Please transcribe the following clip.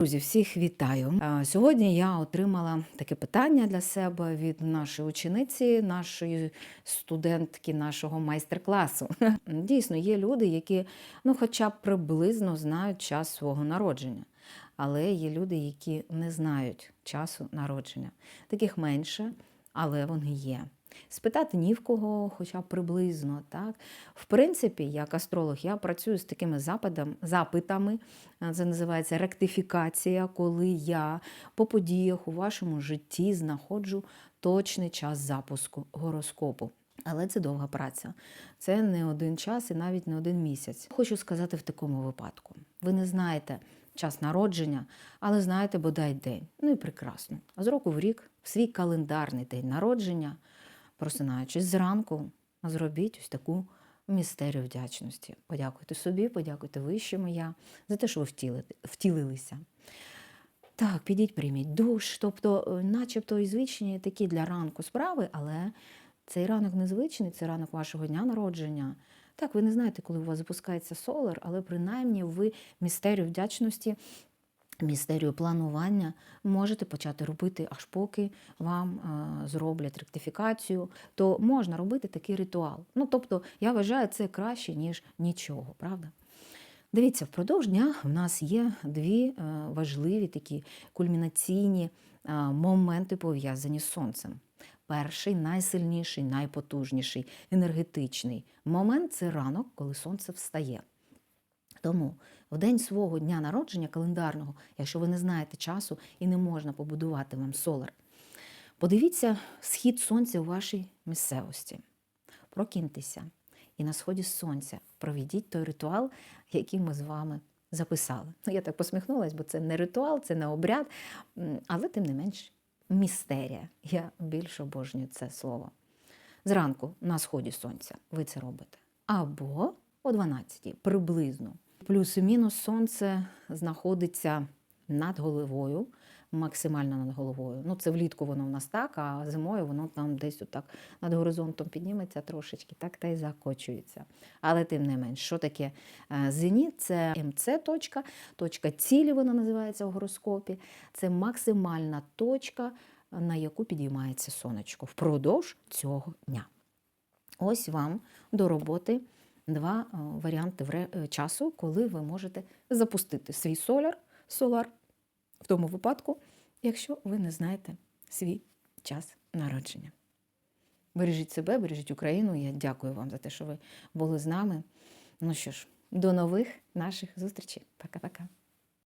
Друзі, всіх вітаю. Сьогодні я отримала таке питання для себе від нашої учениці, нашої студентки, нашого майстер-класу. Дійсно, є люди, які ну, хоча б приблизно знають час свого народження. Але є люди, які не знають часу народження. Таких менше, але вони є. Спитати ні в кого, хоча б приблизно. Так? В принципі, як астролог, я працюю з такими запитами, запитами. Це називається ректифікація, коли я по подіях у вашому житті знаходжу точний час запуску гороскопу. Але це довга праця. Це не один час і навіть не один місяць. Хочу сказати в такому випадку: ви не знаєте час народження, але знаєте бодай день. Ну і прекрасно. З року в рік, в свій календарний день народження, просинаючись зранку, зробіть ось таку містерію вдячності. Подякуйте собі, подякуйте вищому я за те, що ви втіли- втілилися. Так, підіть, прийміть душ, тобто, е, начебто і звичні такі для ранку справи, але цей ранок незвичний, це ранок вашого дня народження. Так, ви не знаєте, коли у вас запускається солар, але принаймні ви містерію вдячності, містерію планування можете почати робити, аж поки вам е, зроблять ректифікацію, то можна робити такий ритуал. Ну, тобто, я вважаю, це краще, ніж нічого, правда? Дивіться, впродовж дня в нас є дві е, важливі такі кульмінаційні е, моменти, пов'язані з сонцем. Перший, найсильніший, найпотужніший, енергетичний момент це ранок, коли сонце встає. Тому в день свого дня народження календарного, якщо ви не знаєте часу і не можна побудувати вам солар, подивіться схід сонця у вашій місцевості. Прокиньтеся і на сході сонця проведіть той ритуал, який ми з вами записали. Ну, я так посміхнулася, бо це не ритуал, це не обряд, але тим не менш містерія. Я більш обожнюю це слово. Зранку на сході сонця ви це робите. Або о 12 приблизно. Плюс і мінус сонце знаходиться над головою, максимально над головою. Ну, це влітку воно в нас так, а зимою воно там десь отак над горизонтом підніметься трошечки, так та й закочується. Але тим не менш, що таке е, зеніт? Це МЦ-точка, точка цілі вона називається в гороскопі. Це максимальна точка, на яку підіймається сонечко впродовж цього дня. Ось вам до роботи два е, варіанти е, часу, коли ви можете запустити свій соляр, солар в тому випадку, якщо ви не знаєте свій час народження. Бережіть себе, бережіть Україну. Я дякую вам за те, що ви були з нами. Ну що ж, до нових наших зустрічей. Пока-пока.